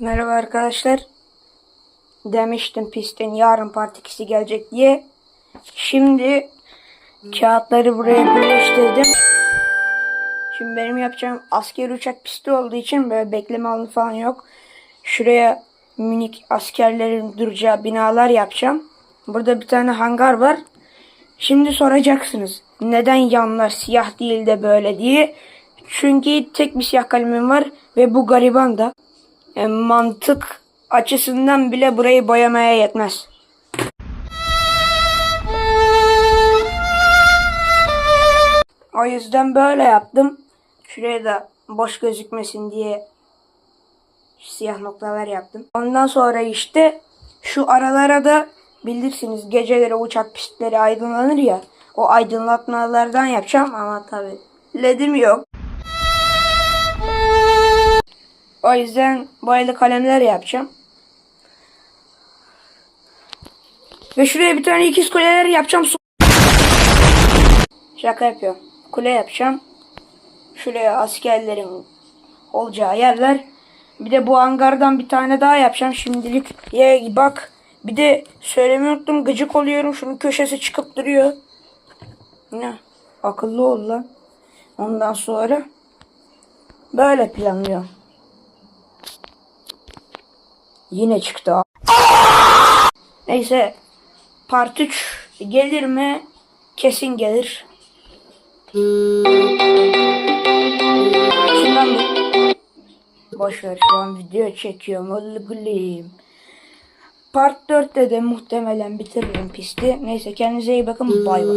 Merhaba arkadaşlar. Demiştim pistin yarın part 2'si gelecek diye. Şimdi kağıtları buraya birleştirdim. Şimdi benim yapacağım asker uçak pisti olduğu için böyle bekleme alanı falan yok. Şuraya minik askerlerin duracağı binalar yapacağım. Burada bir tane hangar var. Şimdi soracaksınız neden yanlar siyah değil de böyle diye. Çünkü tek bir siyah kalemim var ve bu gariban da. E, mantık açısından bile burayı boyamaya yetmez. O yüzden böyle yaptım. Şuraya da boş gözükmesin diye siyah noktalar yaptım. Ondan sonra işte şu aralara da bilirsiniz geceleri uçak pistleri aydınlanır ya. O aydınlatmalardan yapacağım ama tabi ledim yok. O yüzden boyalı kalemler yapacağım. Ve şuraya bir tane ikiz kuleler yapacağım. Şaka yapıyorum. Kule yapacağım. Şuraya askerlerin olacağı yerler. Bir de bu hangardan bir tane daha yapacağım şimdilik. Ya bak bir de söylemeyi unuttum gıcık oluyorum. Şunun köşesi çıkıp duruyor. Ne? Akıllı ol lan. Ondan sonra böyle planlıyorum. Yine çıktı. Neyse. Part 3 gelir mi? Kesin gelir. Şundan mı? Boş ver şu an video çekiyorum. Oğlum. Part 4'te de muhtemelen bitiririm pisti. Neyse kendinize iyi bakın. Bay bay.